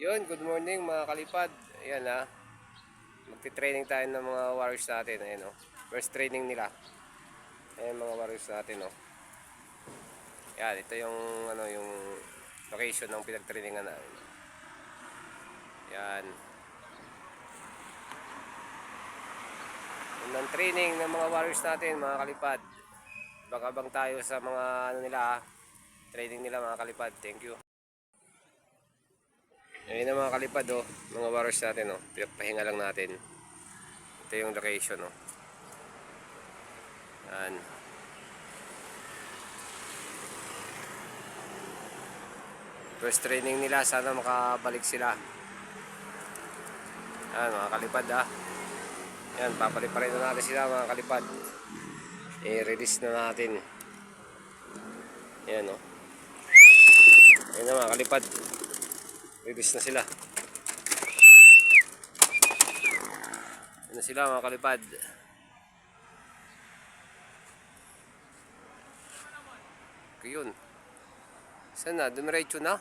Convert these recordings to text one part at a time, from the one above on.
Yun, good morning mga kalipad. Ayan ha. Magti-training tayo ng mga warriors natin. Ayan o. First training nila. Ayan mga warriors natin o. Yan, ito yung ano yung location ng pinag-trainingan namin. Yan. Yun ang training ng mga warriors natin mga kalipad. Baka bang tayo sa mga ano nila ha. Training nila mga kalipad. Thank you. Ayun na mga kalipad oh, mga warriors natin oh. Pinagpahinga lang natin. Ito yung location oh. Yan. First training nila, sana makabalik sila. Yan mga kalipad ah. Yan, papaliparin na natin sila mga kalipad. I-release na natin. Yan oh. Yan na mga kalipad. Release na sila. Yan na sila mga kalipad. Yun. Saan na? Dumiretso na?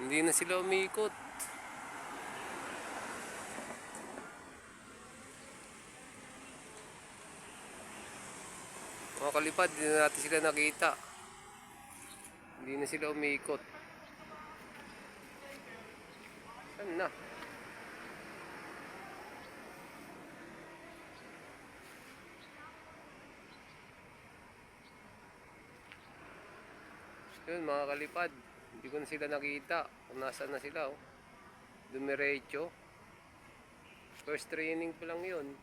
Hindi na sila umikot. Mga kalipad, hindi na natin sila nakita. Hindi na sila umikot. Saan na? Yun mga kalipad, hindi ko na sila nakita kung nasaan na sila oh. Dumiretso. First training pa lang yun.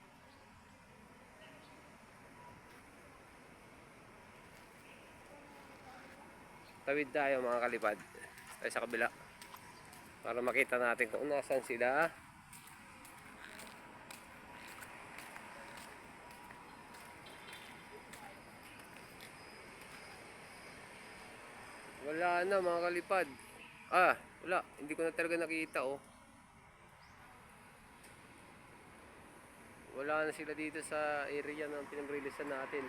Tawid tayo mga kalipad. Tayo sa kabila. Para makita natin kung nasaan sila. Wala na mga kalipad. Ah, wala. Hindi ko na talaga nakita oh. Wala na sila dito sa area ng pinag-releasean natin.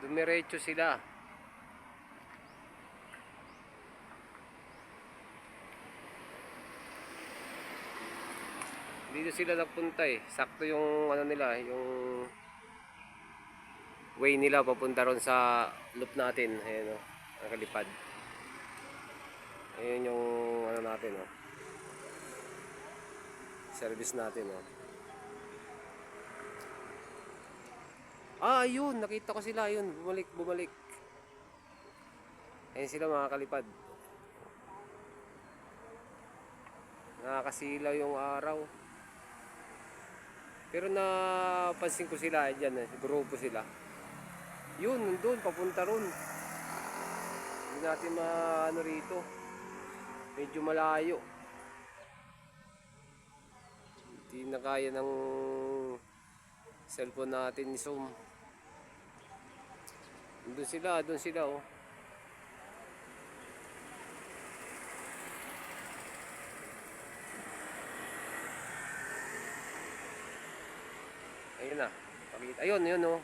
Dumiretso sila. Dito sila nagpunta eh. Sakto yung ano nila, yung way nila papunta ron sa loop natin. Ayan o, nakalipad. Ayan yung ano natin o. Service natin o. Ah, ayun, nakita ko sila, ayun, bumalik, bumalik. Ayun sila mga kalipad. Nakakasilaw yung araw. Pero napansin ko sila dyan, eh, grupo sila. Yun, nandun, papunta ron. Hindi natin maano rito. Medyo malayo. Hindi na kaya ng cellphone natin zoom. Doon sila, doon sila oh. Ayun na. Pakita. Ayun, ayun oh.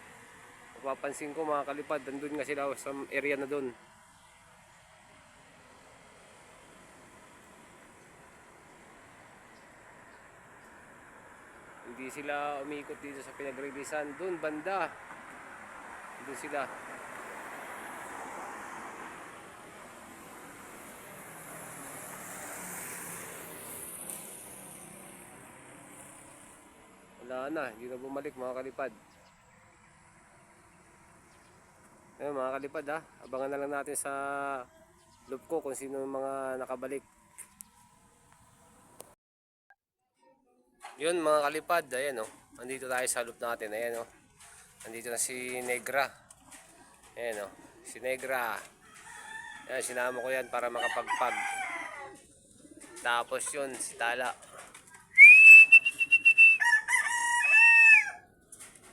Mapapansin ko mga kalipad, nandun nga sila sa area na doon. Hindi sila umikot dito sa pinag-releasean. Doon, banda. Doon sila. Wala na, hindi na bumalik mga kalipad. Ayun mga kalipad ha, abangan na lang natin sa loop ko kung sino mga nakabalik. Yun mga kalipad, ayan o. Nandito tayo sa loop natin, ayan o. Nandito na si Negra. Ayan o, si Negra. Ayan, sinama ko yan para makapagpag. Tapos yun, si Tala.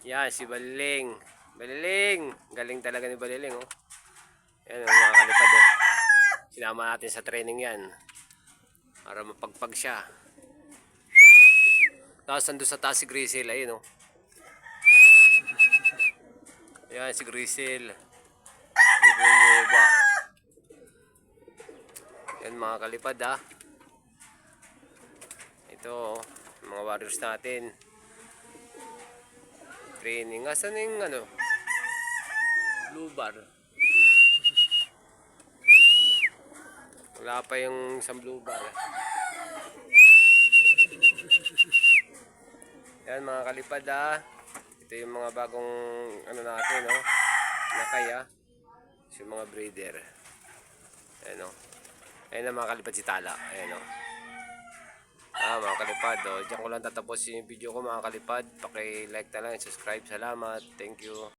Yan, si Baliling. Baliling! Galing talaga ni Baliling, oh. Yan, oh, mga kalipad, oh. Sinama natin sa training yan. Para mapagpag siya. Tapos nandun sa taas si Grisel, ayun, oh. Yan, si Grisel. bumuba. Yan mga kalipad ha. Ito, oh, mga warriors natin. Training. Asan yung ano? Blue bar. Wala pa yung isang blue bar. Yan mga kalipad ha. Ito yung mga bagong ano natin no. Nakaya. Yung mga breeder. Ayan o. Ayan na mga kalipad si Tala. Ayan o. Ah, mga kalipad. Oh. Diyan ko lang tatapusin yung video ko mga kalipad. Paki-like na lang, subscribe. Salamat. Thank you.